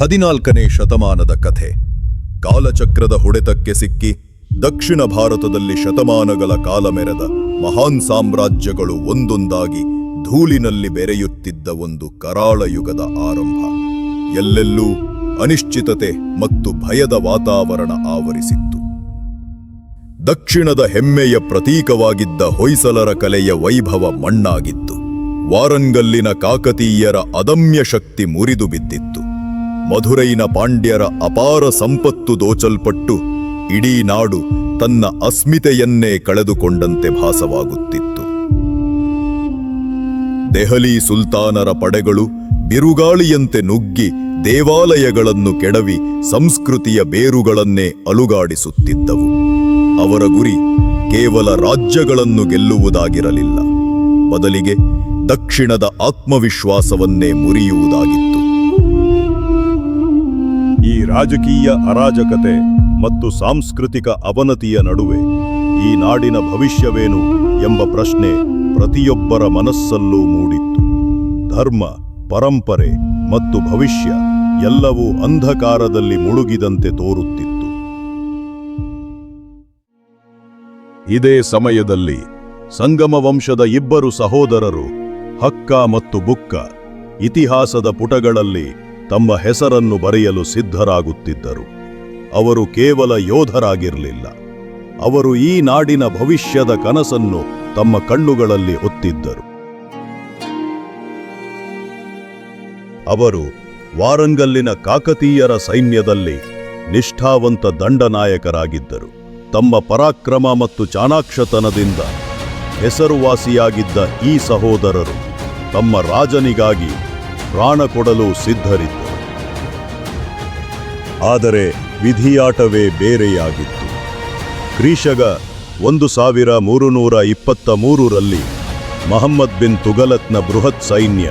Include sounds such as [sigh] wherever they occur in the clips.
ಹದಿನಾಲ್ಕನೇ ಶತಮಾನದ ಕಥೆ. ಕಾಲಚಕ್ರದ ಹೊಡೆತಕ್ಕೆ ಸಿಕ್ಕಿ ದಕ್ಷಿಣ ಭಾರತದಲ್ಲಿ ಶತಮಾನಗಳ ಕಾಲ ಮೆರೆದ ಮಹಾನ್ ಸಾಮ್ರಾಜ್ಯಗಳು ಒಂದೊಂದಾಗಿ ಧೂಳಿನಲ್ಲಿ ಬೆರೆಯುತ್ತಿದ್ದ ಒಂದು ಕರಾಳ ಯುಗದ ಆರಂಭ. ಎಲ್ಲೆಲ್ಲೂ ಅನಿಶ್ಚಿತತೆ ಮತ್ತು ಭಯದ ವಾತಾವರಣ ಆವರಿಸಿತ್ತು. ದಕ್ಷಿಣದ ಹೆಮ್ಮೆಯ ಪ್ರತೀಕವಾಗಿದ್ದ ಹೊಯ್ಸಲರ ಕಲೆಯ ವೈಭವ ಮಣ್ಣಾಗಿತ್ತು. ವಾರಂಗಲ್ಲಿನ ಕಾಕತೀಯರ ಅದಮ್ಯ ಶಕ್ತಿ ಮುರಿದು ಬಿದ್ದಿತ್ತು. ಮಧುರೈನ ಪಾಂಡ್ಯರ ಅಪಾರ ಸಂಪತ್ತು ದೋಚಲ್ಪಟ್ಟು ಇಡೀ ನಾಡು ತನ್ನ ಅಸ್ಮಿತೆಯನ್ನೇ ಕಳೆದುಕೊಂಡಂತೆ ಭಾಸವಾಗುತ್ತಿತ್ತು. ದೆಹಲಿ ಸುಲ್ತಾನರ ಪಡೆಗಳು ಬಿರುಗಾಳಿಯಂತೆ ನುಗ್ಗಿ ದೇವಾಲಯಗಳನ್ನು ಕೆಡವಿ ಸಂಸ್ಕೃತಿಯ ಬೇರುಗಳನ್ನೇ ಅಲುಗಾಡಿಸುತ್ತಿದ್ದವು. ಅವರ ಗುರಿ ಕೇವಲ ರಾಜ್ಯಗಳನ್ನು ಗೆಲ್ಲುವುದಾಗಿರಲಿಲ್ಲ. ಬದಲಿಗೆ ದಕ್ಷಿಣದ ಆತ್ಮವಿಶ್ವಾಸವನ್ನೇ ಮುರಿಯುವುದಾಗಿತ್ತು. ರಾಜಕೀಯ ಅರಾಜಕತೆ ಮತ್ತು ಸಾಂಸ್ಕೃತಿಕ ಅವನತಿಯ ನಡುವೆ ಈ ನಾಡಿನ ಭವಿಷ್ಯವೇನು ಎಂಬ ಪ್ರಶ್ನೆ ಪ್ರತಿಯೊಬ್ಬರ ಮನಸ್ಸಲ್ಲೂ ಮೂಡಿತ್ತು. ಧರ್ಮ, ಪರಂಪರೆ ಮತ್ತು ಭವಿಷ್ಯ ಎಲ್ಲವೂ ಅಂಧಕಾರದಲ್ಲಿ ಮುಳುಗಿದಂತೆ ತೋರುತ್ತಿತ್ತು. ಇದೇ ಸಮಯದಲ್ಲಿ ಸಂಗಮ ವಂಶದ ಇಬ್ಬರು ಸಹೋದರರು ಹಕ್ಕ ಮತ್ತು ಬುಕ್ಕ ಇತಿಹಾಸದ ಪುಟಗಳಲ್ಲಿ ತಮ್ಮ ಹೆಸರನ್ನು ಬರೆಯಲು ಸಿದ್ಧರಾಗುತ್ತಿದ್ದರು. ಅವರು ಕೇವಲ ಯೋಧರಾಗಿರಲಿಲ್ಲ. ಅವರು ಈ ನಾಡಿನ ಭವಿಷ್ಯದ ಕನಸನ್ನು ತಮ್ಮ ಕಣ್ಣುಗಳಲ್ಲಿ ಹೊತ್ತಿದ್ದರು. ಅವರು ವಾರಂಗಲ್ಲಿನ ಕಾಕತೀಯರ ಸೈನ್ಯದಲ್ಲಿ ನಿಷ್ಠಾವಂತ ದಂಡನಾಯಕರಾಗಿದ್ದರು. ತಮ್ಮ ಪರಾಕ್ರಮ ಮತ್ತು ಚಾಣಾಕ್ಷತನದಿಂದ ಹೆಸರುವಾಸಿಯಾಗಿದ್ದ ಈ ಸಹೋದರರು ತಮ್ಮ ರಾಜನಿಗಾಗಿ ಪ್ರಾಣ ಕೊಡಲು ಸಿದ್ಧರಿದ್ದರು. ಆದರೆ ವಿಧಿಯಾಟವೇ ಬೇರೆಯಾಗಿತ್ತು. ಕ್ರೀಶಗ ಒಂದು ಸಾವಿರ ಮೂರುನೂರ ಇಪ್ಪತ್ತ ಮೂರರಲ್ಲಿ ಮಹಮ್ಮದ್ ಬಿನ್ ತುಗಲತ್ನ ಬೃಹತ್ ಸೈನ್ಯ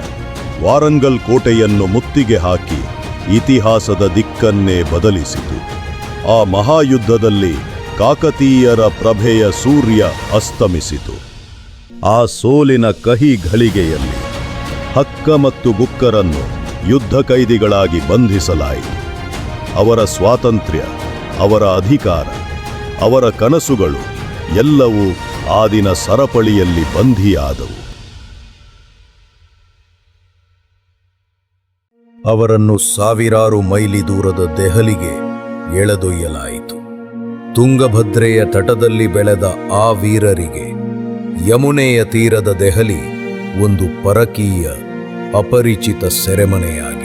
ವಾರಂಗಲ್ ಕೋಟೆಯನ್ನು ಮುತ್ತಿಗೆ ಹಾಕಿ ಇತಿಹಾಸದ ದಿಕ್ಕನ್ನೇ ಬದಲಿಸಿತು. ಆ ಮಹಾಯುದ್ಧದಲ್ಲಿ ಕಾಕತೀಯರ ಪ್ರಭೆಯ ಸೂರ್ಯ ಅಸ್ತಮಿಸಿತು. ಆ ಸೋಲಿನ ಕಹಿ ಘಳಿಗೆಯಲ್ಲಿ ಹಕ್ಕ ಮತ್ತು ಗುಕ್ಕರನ್ನು ಯುದ್ಧ ಕೈದಿಗಳಾಗಿ ಬಂಧಿಸಲಾಯಿತು. ಅವರ ಸ್ವಾತಂತ್ರ್ಯ, ಅವರ ಅಧಿಕಾರ, ಅವರ ಕನಸುಗಳು ಎಲ್ಲವೂ ಆ ದಿನ ಸರಪಳಿಯಲ್ಲಿ ಬಂಧಿಯಾದವು. ಅವರನ್ನು ಸಾವಿರಾರು ಮೈಲಿ ದೂರದ ದೆಹಲಿಗೆ ಎಳೆದೊಯ್ಯಲಾಯಿತು. ತುಂಗಭದ್ರೆಯ ತಟದಲ್ಲಿ ಬೆಳೆದ ಆ ವೀರರಿಗೆ ಯಮುನೆಯ ತೀರದ ದೆಹಲಿ ಒಂದು ಪರಕೀಯ, ಅಪರಿಚಿತ ಸೆರೆಮನೆಯಾಗಿತ್ತು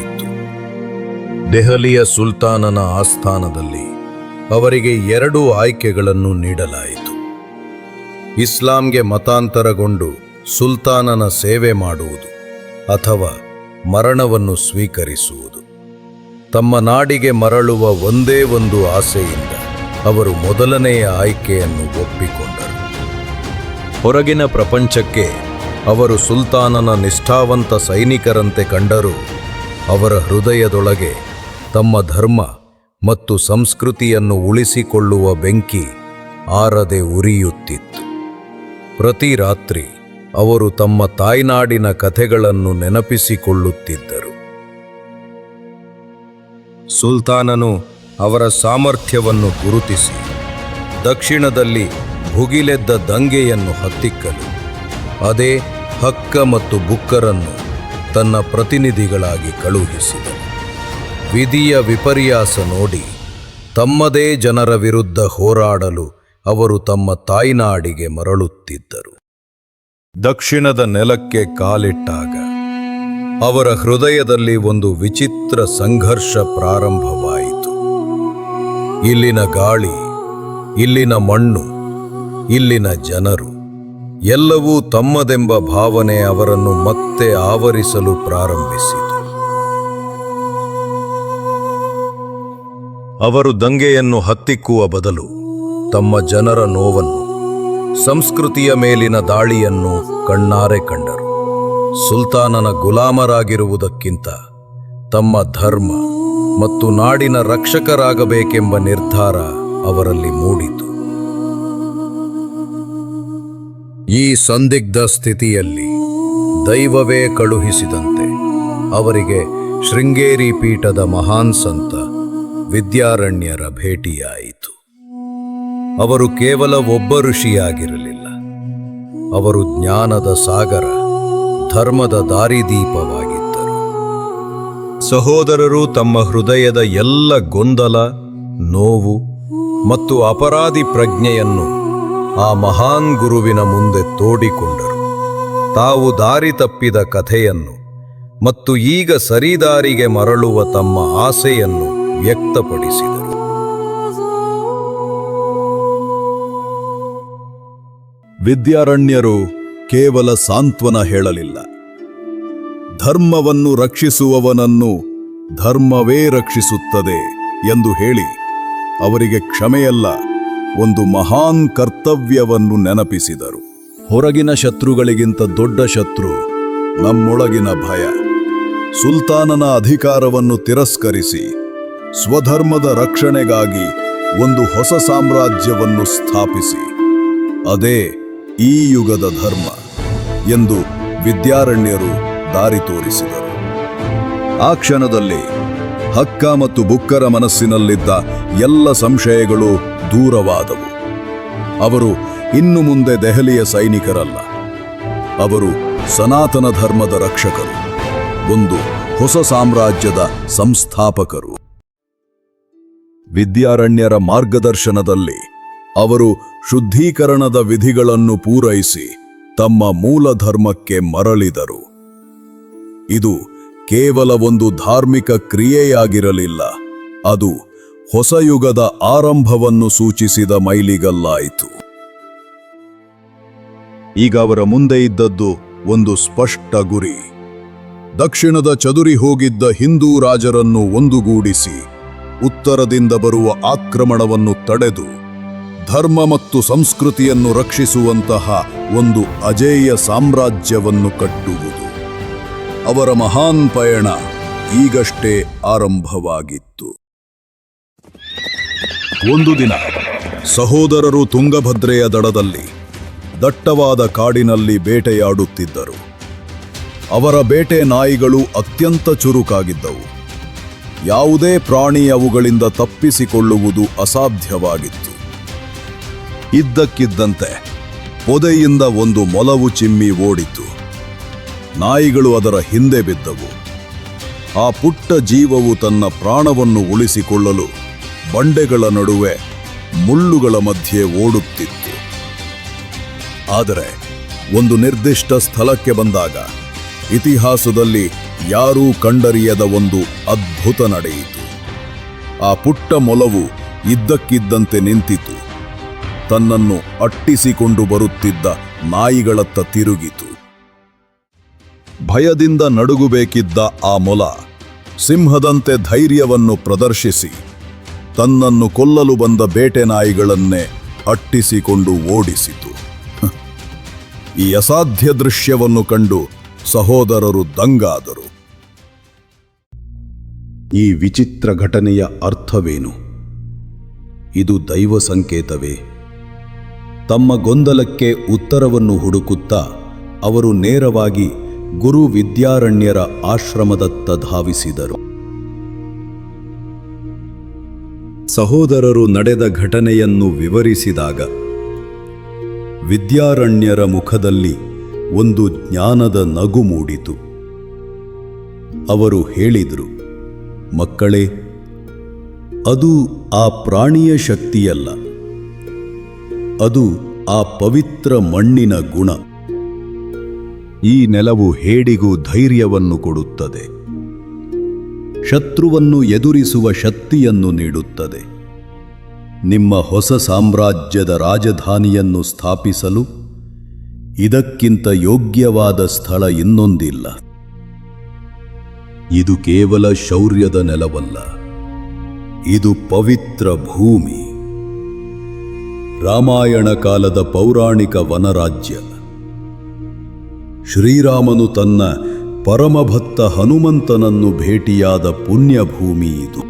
ದೆಹಲಿಯ ಸುಲ್ತಾನನ ಆಸ್ಥಾನದಲ್ಲಿ ಅವರಿಗೆ ಎರಡು ಆಯ್ಕೆಗಳನ್ನು ನೀಡಲಾಯಿತು. ಇಸ್ಲಾಂಗೆ ಮತಾಂತರಗೊಂಡು ಸುಲ್ತಾನನ ಸೇವೆ ಮಾಡುವುದು ಅಥವಾ ಮರಣವನ್ನು ಸ್ವೀಕರಿಸುವುದು. ತಮ್ಮ ನಾಡಿಗೆ ಮರಳುವ ಒಂದೇ ಒಂದು ಆಸೆಯಿಂದ ಅವರು ಮೊದಲನೆಯ ಆಯ್ಕೆಯನ್ನು ಒಪ್ಪಿಕೊಂಡರು. ಹೊರಗಿನ ಪ್ರಪಂಚಕ್ಕೆ ಅವರು ಸುಲ್ತಾನನ ನಿಷ್ಠಾವಂತ ಸೈನಿಕರಂತೆ ಕಂಡರೂ ಅವರ ಹೃದಯದೊಳಗೆ ತಮ್ಮ ಧರ್ಮ ಮತ್ತು ಸಂಸ್ಕೃತಿಯನ್ನು ಉಳಿಸಿಕೊಳ್ಳುವ ಬೆಂಕಿ ಆರದೆ ಉರಿಯುತ್ತಿತ್ತು. ಪ್ರತಿ ರಾತ್ರಿ ಅವರು ತಮ್ಮ ತಾಯ್ನಾಡಿನ ಕಥೆಗಳನ್ನು ನೆನಪಿಸಿಕೊಳ್ಳುತ್ತಿದ್ದರು. ಸುಲ್ತಾನನು ಅವರ ಸಾಮರ್ಥ್ಯವನ್ನು ಗುರುತಿಸಿ, ದಕ್ಷಿಣದಲ್ಲಿ ಭುಗಿಲೆದ್ದ ದಂಗೆಯನ್ನು ಹತ್ತಿಕ್ಕಲು, ಅದೇ ಹಕ್ಕ ಮತ್ತು ಬುಕ್ಕರನ್ನು ತನ್ನ ಪ್ರತಿನಿಧಿಗಳಾಗಿ ಕಳುಹಿಸಿದನು. ವಿಧಿಯ ವಿಪರ್ಯಾಸ ನೋಡಿ ತಮ್ಮದೇ ಜನರ ವಿರುದ್ಧ ಹೋರಾಡಲು ಅವರು ತಮ್ಮ ತಾಯ್ನಾಡಿಗೆ ಮರಳುತ್ತಿದ್ದರು. ದಕ್ಷಿಣದ ನೆಲಕ್ಕೆ ಕಾಲಿಟ್ಟಾಗ ಅವರ ಹೃದಯದಲ್ಲಿ ಒಂದು ವಿಚಿತ್ರ ಸಂಘರ್ಷ ಪ್ರಾರಂಭವಾಯಿತು. ಇಲ್ಲಿನ ಗಾಳಿ, ಇಲ್ಲಿನ ಮಣ್ಣು, ಇಲ್ಲಿನ ಜನರು ಎಲ್ಲವೂ ತಮ್ಮದೆಂಬ ಭಾವನೆ ಅವರನ್ನು ಮತ್ತೆ ಆವರಿಸಲು ಪ್ರಾರಂಭಿಸಿತು. ಅವರು ದಂಗೆಯನ್ನು ಹತ್ತಿಕ್ಕುವ ಬದಲು ತಮ್ಮ ಜನರ ನೋವನ್ನು, ಸಂಸ್ಕೃತಿಯ ಮೇಲಿನ ದಾಳಿಯನ್ನು ಕಣ್ಣಾರೆ ಕಂಡರು. ಸುಲ್ತಾನನ ಗುಲಾಮರಾಗಿರುವುದಕ್ಕಿಂತ ತಮ್ಮ ಧರ್ಮ ಮತ್ತು ನಾಡಿನ ರಕ್ಷಕರಾಗಬೇಕೆಂಬ ನಿರ್ಧಾರ ಅವರಲ್ಲಿ ಮೂಡಿತು. ಈ ಸಂದಿಗ್ಧ ಸ್ಥಿತಿಯಲ್ಲಿ ದೈವವೇ ಕಳುಹಿಸಿದಂತೆ ಅವರಿಗೆ ಶೃಂಗೇರಿ ಪೀಠದ ಮಹಾನ್ ಸಂತ ವಿದ್ಯಾರಣ್ಯರ ಭೇಟಿಯಾಯಿತು. ಅವರು ಕೇವಲ ಒಬ್ಬ ಋಷಿಯಾಗಿರಲಿಲ್ಲ. ಅವರು ಜ್ಞಾನದ ಸಾಗರ, ಧರ್ಮದ ದಾರಿದೀಪವಾಗಿದ್ದರು. ಸಹೋದರರು ತಮ್ಮ ಹೃದಯದ ಎಲ್ಲ ಗೊಂದಲ, ನೋವು ಮತ್ತು ಅಪರಾಧಿ ಪ್ರಜ್ಞೆಯನ್ನು ಆ ಮಹಾನ್ ಗುರುವಿನ ಮುಂದೆ ತೋಡಿಕೊಂಡರು. ತಾವು ದಾರಿ ತಪ್ಪಿದ ಕಥೆಯನ್ನು ಮತ್ತು ಈಗ ಸರಿದಾರಿಗೆ ಮರಳುವ ತಮ್ಮ ಆಸೆಯನ್ನು ವ್ಯಕ್ತಪಡಿಸಿದರು. ವಿದ್ಯಾರಣ್ಯರು ಕೇವಲ ಸಾಂತ್ವನ ಹೇಳಲಿಲ್ಲ. ಧರ್ಮವನ್ನು ರಕ್ಷಿಸುವವನನ್ನು ಧರ್ಮವೇ ರಕ್ಷಿಸುತ್ತದೆ ಎಂದು ಹೇಳಿ ಅವರಿಗೆ ಕ್ಷಮೆಯಲ್ಲ, ಒಂದು ಮಹಾನ್ ಕರ್ತವ್ಯವನ್ನು ನೆನಪಿಸಿದರು. ಹೊರಗಿನ ಶತ್ರುಗಳಿಗಿಂತ ದೊಡ್ಡ ಶತ್ರು ನಮ್ಮೊಳಗಿನ ಭಯ. ಸುಲ್ತಾನನ ಅಧಿಕಾರವನ್ನು ತಿರಸ್ಕರಿಸಿ ಸ್ವಧರ್ಮದ ರಕ್ಷಣೆಗಾಗಿ ಒಂದು ಹೊಸ ಸಾಮ್ರಾಜ್ಯವನ್ನು ಸ್ಥಾಪಿಸಿ. ಅದೇ ಈ ಯುಗದ ಧರ್ಮ ಎಂದು ವಿದ್ಯಾರಣ್ಯರು ದಾರಿ ತೋರಿಸಿದರು. ಆ ಕ್ಷಣದಲ್ಲಿ ಹಕ್ಕ ಮತ್ತು ಬುಕ್ಕರ ಮನಸ್ಸಿನಲ್ಲಿದ್ದ ಎಲ್ಲ ಸಂಶಯಗಳು ದೂರವಾದವು. ಅವರು ಇನ್ನು ಮುಂದೆ ದೆಹಲಿಯ ಸೈನಿಕರಲ್ಲ. ಅವರು ಸನಾತನ ಧರ್ಮದ ರಕ್ಷಕರು. ಒಂದು ಹೊಸ ಸಾಮ್ರಾಜ್ಯದ ಸಂಸ್ಥಾಪಕರು. ವಿದ್ಯಾರಣ್ಯರ ಮಾರ್ಗದರ್ಶನದಲ್ಲಿ ಅವರು ಶುದ್ಧೀಕರಣದ ವಿಧಿಗಳನ್ನು ಪೂರೈಸಿ ತಮ್ಮ ಮೂಲ ಧರ್ಮಕ್ಕೆ ಮರಳಿದರು. ಇದು ಕೇವಲ ಒಂದು ಧಾರ್ಮಿಕ ಕ್ರಿಯೆಯಾಗಿರಲಿಲ್ಲ, ಅದು ಹೊಸ ಯುಗದ ಆರಂಭವನ್ನು ಸೂಚಿಸಿದ ಮೈಲಿಗಲ್ಲಾಯಿತು. ಈಗ ಅವರ ಮುಂದೆ ಇದ್ದದ್ದು ಒಂದು ಸ್ಪಷ್ಟ ಗುರಿ. ದಕ್ಷಿಣದ ಚದುರಿ ಹೋಗಿದ್ದ ಹಿಂದೂ ರಾಜರನ್ನು ಒಂದುಗೂಡಿಸಿ ಉತ್ತರದಿಂದ ಬರುವ ಆಕ್ರಮಣವನ್ನು ತಡೆದು ಧರ್ಮ ಮತ್ತು ಸಂಸ್ಕೃತಿಯನ್ನು ರಕ್ಷಿಸುವಂತಹ ಒಂದು ಅಜೇಯ ಸಾಮ್ರಾಜ್ಯವನ್ನು ಕಟ್ಟುವುದು. ಅವರ ಮಹಾನ್ ಪಯಣ ಈಗಷ್ಟೇ ಆರಂಭವಾಗಿತ್ತು. ಒಂದು ದಿನ ಸಹೋದರರು ತುಂಗಭದ್ರೆಯ ದಡದಲ್ಲಿ ದಟ್ಟವಾದ ಕಾಡಿನಲ್ಲಿ ಬೇಟೆಯಾಡುತ್ತಿದ್ದರು. ಅವರ ಬೇಟೆ ನಾಯಿಗಳು ಅತ್ಯಂತ ಚುರುಕಾಗಿದ್ದವು. ಯಾವುದೇ ಪ್ರಾಣಿ ಅವುಗಳಿಂದ ತಪ್ಪಿಸಿಕೊಳ್ಳುವುದು ಅಸಾಧ್ಯವಾಗಿತ್ತು. ಇದ್ದಕ್ಕಿದ್ದಂತೆ ಪೊದೆಯಿಂದ ಒಂದು ಮೊಲವು ಚಿಮ್ಮಿ ಓಡಿತು. ನಾಯಿಗಳು ಅದರ ಹಿಂದೆ ಬಿದ್ದವು. ಆ ಪುಟ್ಟ ಜೀವವು ತನ್ನ ಪ್ರಾಣವನ್ನು ಉಳಿಸಿಕೊಳ್ಳಲು ಬಂಡೆಗಳ ನಡುವೆ ಮುಳ್ಳುಗಳ ಮಧ್ಯೆ ಓಡುತ್ತಿತ್ತು. ಆದರೆ ಒಂದು ನಿರ್ದಿಷ್ಟ ಸ್ಥಳಕ್ಕೆ ಬಂದಾಗ ಇತಿಹಾಸದಲ್ಲಿ ಯಾರೂ ಕಂಡರಿಯದ ಒಂದು ಅದ್ಭುತ ನಡೆಯಿತು. ಆ ಪುಟ್ಟ ಮೊಲವು ಇದ್ದಕ್ಕಿದ್ದಂತೆ ನಿಂತಿತು. ತನ್ನನ್ನು ಅಟ್ಟಿಸಿಕೊಂಡು ಬರುತ್ತಿದ್ದ ನಾಯಿಗಳತ್ತ ತಿರುಗಿತು. ಭಯದಿಂದ ನಡುಗಬೇಕಿದ್ದ ಆ ಮೊಲ ಸಿಂಹದಂತೆ ಧೈರ್ಯವನ್ನು ಪ್ರದರ್ಶಿಸಿ, ತನ್ನನ್ನು ಕೊಲ್ಲಲು ಬಂದ ಬೇಟೆ ನಾಯಿಗಳನ್ನೇ ಅಟ್ಟಿಸಿಕೊಂಡು ಓಡಿಸಿತು. [laughs] ಈ ಅಸಾಧ್ಯ ದೃಶ್ಯವನ್ನು ಕಂಡು ಸಹೋದರರು ದಂಗಾದರು. ಈ ವಿಚಿತ್ರ ಘಟನೆಯ ಅರ್ಥವೇನು? ಇದು ದೈವ ಸಂಕೇತವೇ? ತಮ್ಮ ಗೊಂದಲಕ್ಕೆ ಉತ್ತರವನ್ನು ಹುಡುಕುತ್ತಾ ಅವರು ನೇರವಾಗಿ ಗುರು ವಿದ್ಯಾರಣ್ಯರ ಆಶ್ರಮದತ್ತ ಧಾವಿಸಿದರು. ಸಹೋದರರು ನಡೆದ ಘಟನೆಯನ್ನು ವಿವರಿಸಿದಾಗ ವಿದ್ಯಾರಣ್ಯರ ಮುಖದಲ್ಲಿ ಒಂದು ಜ್ಞಾನದ ನಗು ಮೂಡಿತು. ಅವರು ಹೇಳಿದರು, ಮಕ್ಕಳೇ, ಅದು ಆ ಪ್ರಾಣಿಯ ಶಕ್ತಿಯಲ್ಲ. ಅದು ಆ ಪವಿತ್ರ ಮಣ್ಣಿನ ಗುಣ. ಈ ನೆಲವು ಹೇಡಿಗೂ ಧೈರ್ಯವನ್ನು ಕೊಡುತ್ತದೆ. ಶತ್ರುವನ್ನು ಎದುರಿಸುವ ಶಕ್ತಿಯನ್ನು ನೀಡುತ್ತದೆ. ನಿಮ್ಮ ಹೊಸ ಸಾಮ್ರಾಜ್ಯದ ರಾಜಧಾನಿಯನ್ನು ಸ್ಥಾಪಿಸಲು ಇದಕ್ಕಿಂತ ಯೋಗ್ಯವಾದ ಸ್ಥಳ ಇನ್ನೊಂದಿಲ್ಲ. ಇದು ಕೇವಲ ಶೌರ್ಯದ ನೆಲವಲ್ಲ. ಇದು ಪವಿತ್ರ ಭೂಮಿ. ರಾಮಾಯಣ ಕಾಲದ ಪೌರಾಣಿಕ ವನರಾಜ್ಯ. ಶ್ರೀರಾಮನು ತನ್ನ ಪರಮಭತ್ತ ಹನುಮಂತನನ್ನು ಭೇಟಿಯಾದ ಪುಣ್ಯಭೂಮಿ ಇದು.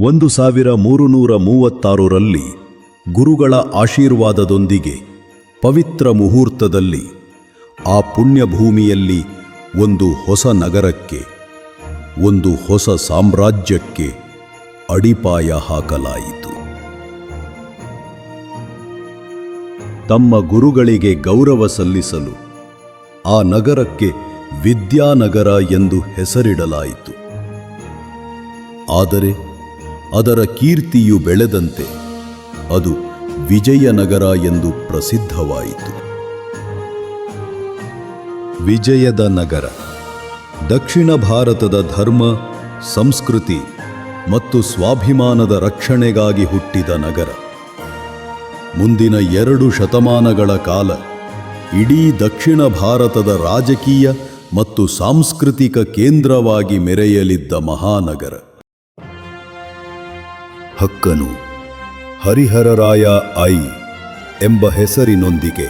ಒಂದು ಸಾವಿರ ಮೂರುನೂರ ಮೂವತ್ತಾರರಲ್ಲಿ ಗುರುಗಳ ಆಶೀರ್ವಾದದೊಂದಿಗೆ ಪವಿತ್ರ ಮುಹೂರ್ತದಲ್ಲಿ ಆ ಪುಣ್ಯಭೂಮಿಯಲ್ಲಿ ಒಂದು ಹೊಸ ನಗರಕ್ಕೆ, ಒಂದು ಹೊಸ ಸಾಮ್ರಾಜ್ಯಕ್ಕೆ ಅಡಿಪಾಯ ಹಾಕಲಾಯಿತು. ತಮ್ಮ ಗುರುಗಳಿಗೆ ಗೌರವ ಸಲ್ಲಿಸಲು ಆ ನಗರಕ್ಕೆ ವಿದ್ಯಾನಗರ ಎಂದು ಹೆಸರಿಡಲಾಯಿತು. ಆದರೆ ಅದರ ಕೀರ್ತಿಯು ಬೆಳೆದಂತೆ ಅದು ವಿಜಯನಗರ ಎಂದು ಪ್ರಸಿದ್ಧವಾಯಿತು. ವಿಜಯದ ನಗರ, ದಕ್ಷಿಣ ಭಾರತದ ಧರ್ಮ, ಸಂಸ್ಕೃತಿ ಮತ್ತು ಸ್ವಾಭಿಮಾನದ ರಕ್ಷಣೆಗಾಗಿ ಹುಟ್ಟಿದ ನಗರ. ಮುಂದಿನ ಎರಡು ಶತಮಾನಗಳ ಕಾಲ ಇಡೀ ದಕ್ಷಿಣ ಭಾರತದ ರಾಜಕೀಯ ಮತ್ತು ಸಾಂಸ್ಕೃತಿಕ ಕೇಂದ್ರವಾಗಿ ಮೆರೆಯಲಿದ್ದ ಮಹಾನಗರ. ಹಕ್ಕನು. ಹರಿಹರರಾಯ ಐ ಎಂಬ ಹೆಸರಿನೊಂದಿಗೆ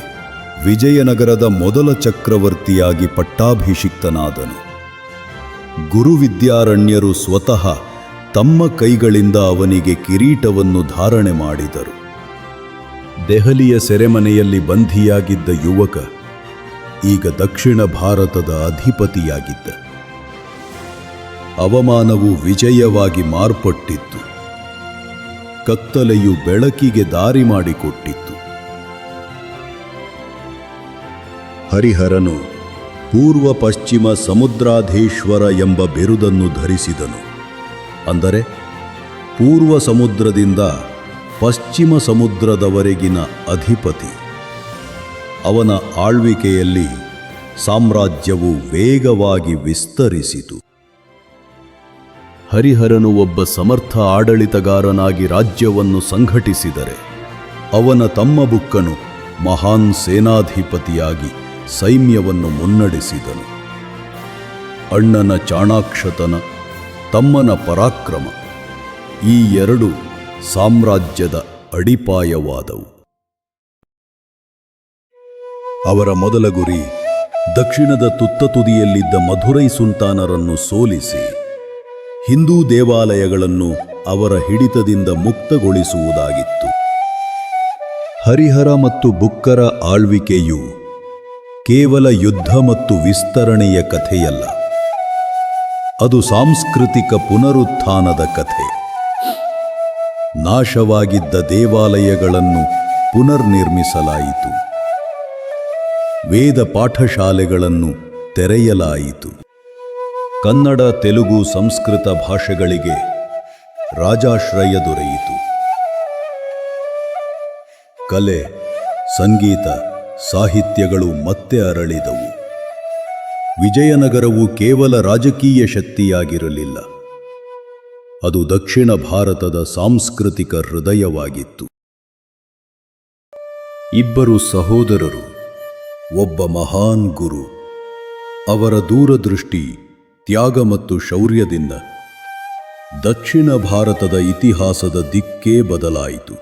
ವಿಜಯನಗರದ ಮೊದಲ ಚಕ್ರವರ್ತಿಯಾಗಿ ಪಟ್ಟಾಭಿಷಿಕ್ತನಾದನು. ಗುರುವಿದ್ಯಾರಣ್ಯರು ಸ್ವತಃ ತಮ್ಮ ಕೈಗಳಿಂದ ಅವನಿಗೆ ಕಿರೀಟವನ್ನು ಧಾರಣೆ ಮಾಡಿದರು. ದೆಹಲಿಯ ಸೆರೆಮನೆಯಲ್ಲಿ ಬಂಧಿಯಾಗಿದ್ದ ಯುವಕ ಈಗ ದಕ್ಷಿಣ ಭಾರತದ ಅಧಿಪತಿಯಾಗಿದ್ದ. ಅವಮಾನವು ವಿಜಯವಾಗಿ ಮಾರ್ಪಟ್ಟಿತ್ತು. ಕತ್ತಲೆಯು ಬೆಳಕಿಗೆ ದಾರಿ ಮಾಡಿಕೊಟ್ಟಿತ್ತು ಹರಿಹರನು ಪೂರ್ವ ಪಶ್ಚಿಮ ಸಮುದ್ರಾಧೀಶ್ವರ ಎಂಬ ಬಿರುದನ್ನು ಧರಿಸಿದನು. ಅಂದರೆ ಪೂರ್ವ ಸಮುದ್ರದಿಂದ ಪಶ್ಚಿಮ ಸಮುದ್ರದವರೆಗಿನ ಅಧಿಪತಿ. ಅವನ ಆಳ್ವಿಕೆಯಲ್ಲಿ ಸಾಮ್ರಾಜ್ಯವು ವೇಗವಾಗಿ ವಿಸ್ತರಿಸಿತು. ಹರಿಹರನು ಒಬ್ಬ ಸಮರ್ಥ ಆಡಳಿತಗಾರನಾಗಿ ರಾಜ್ಯವನ್ನು ಸಂಘಟಿಸಿದರೆ, ಅವನ ತಮ್ಮ ಬುಕ್ಕನು ಮಹಾನ್ ಸೇನಾಧಿಪತಿಯಾಗಿ ಸೈನ್ಯವನ್ನು ಮುನ್ನಡೆಸಿದನು. ಅಣ್ಣನ ಚಾಣಾಕ್ಷತನ, ತಮ್ಮನ ಪರಾಕ್ರಮ, ಈ ಎರಡು ಸಾಮ್ರಾಜ್ಯದ ಅಡಿಪಾಯವಾದವು. ಅವರ ಮೊದಲ ಗುರಿ ದಕ್ಷಿಣದ ತುತ್ತ ತುದಿಯಲ್ಲಿದ್ದ ಮಧುರೈ ಸುಲ್ತಾನರನ್ನು ಸೋಲಿಸಿ. ಹಿಂದೂ ದೇವಾಲಯಗಳನ್ನು ಅವರ ಹಿಡಿತದಿಂದ ಮುಕ್ತಗೊಳಿಸುವುದಾಗಿತ್ತು. ಹರಿಹರ ಮತ್ತು ಬುಕ್ಕರ ಆಳ್ವಿಕೆಯು ಕೇವಲ ಯುದ್ಧ ಮತ್ತು ವಿಸ್ತರಣೆಯ ಕಥೆಯಲ್ಲ. ಅದು ಸಾಂಸ್ಕೃತಿಕ ಪುನರುತ್ಥಾನದ ಕಥೆ. ನಾಶವಾಗಿದ್ದ ದೇವಾಲಯಗಳನ್ನು ಪುನರ್ನಿರ್ಮಿಸಲಾಯಿತು. ವೇದ ಪಾಠಶಾಲೆಗಳನ್ನು ತೆರೆಯಲಾಯಿತು. ಕನ್ನಡ, ತೆಲುಗು ಸಂಸ್ಕೃತ ಭಾಷೆಗಳಿಗೆ ರಾಜಾಶ್ರಯ ದೊರೆಯಿತು. ಕಲೆ, ಸಂಗೀತ, ಸಾಹಿತ್ಯಗಳು ಮತ್ತೆ ಅರಳಿದವು. ವಿಜಯನಗರವು ಕೇವಲ ರಾಜಕೀಯ ಶಕ್ತಿಯಾಗಿರಲಿಲ್ಲ. ಅದು ದಕ್ಷಿಣ ಭಾರತದ ಸಾಂಸ್ಕೃತಿಕ ಹೃದಯವಾಗಿತ್ತು. ಇಬ್ಬರು ಸಹೋದರರು, ಒಬ್ಬ ಮಹಾನ್ ಗುರು, ಅವರ ದೂರದೃಷ್ಟಿ ತ್ಯಾಗ ಮತ್ತು ಶೌರ್ಯದಿಂದ ದಕ್ಷಿಣ ಭಾರತದ ಇತಿಹಾಸದ ದಿಕ್ಕೇ ಬದಲಾಯಿತು.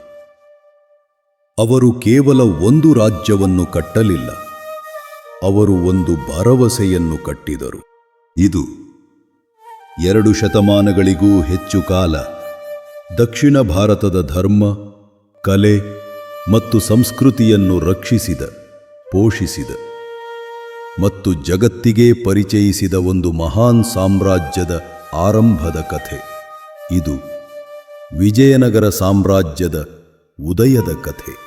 ಅವರು ಕೇವಲ ಒಂದು ರಾಜ್ಯವನ್ನು ಕಟ್ಟಲಿಲ್ಲ, ಅವರು ಒಂದು ಭರವಸೆಯನ್ನು ಕಟ್ಟಿದರು. ಇದು ಎರಡು ಶತಮಾನಗಳಿಗೂ ಹೆಚ್ಚು ಕಾಲ ದಕ್ಷಿಣ ಭಾರತದ ಧರ್ಮ, ಕಲೆ ಮತ್ತು ಸಂಸ್ಕೃತಿಯನ್ನು ರಕ್ಷಿಸಿದ, ಪೋಷಿಸಿದ. ಮತ್ತು ಜಗತ್ತಿಗೆ ಪರಿಚಯಿಸಿದ ಒಂದು ಮಹಾನ್ ಸಾಮ್ರಾಜ್ಯದ ಆರಂಭದ ಕಥೆ. ಇದು ವಿಜಯನಗರ ಸಾಮ್ರಾಜ್ಯದ ಉದಯದ ಕಥೆ.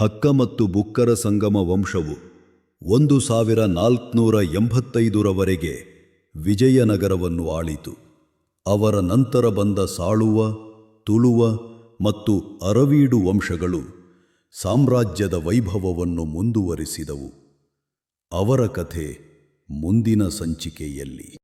ಹಕ್ಕ ಮತ್ತು ಬುಕ್ಕರ ಸಂಗಮ ವಂಶವು ಒಂದು ಸಾವಿರ ನಾಲ್ಕುನೂರ ಎಂಬತ್ತೈದರವರೆಗೆ ವಿಜಯನಗರವನ್ನು ಆಳಿತು. ಅವರ ನಂತರ ಬಂದ ಸಾಳುವ, ತುಳುವ ಮತ್ತು ಅರವೀಡು ವಂಶಗಳು ಸಾಮ್ರಾಜ್ಯದ ವೈಭವವನ್ನು ಮುಂದುವರಿಸಿದವು. ಅವರ ಕಥೆ ಮುಂದಿನ ಸಂಚಿಕೆಯಲ್ಲಿ.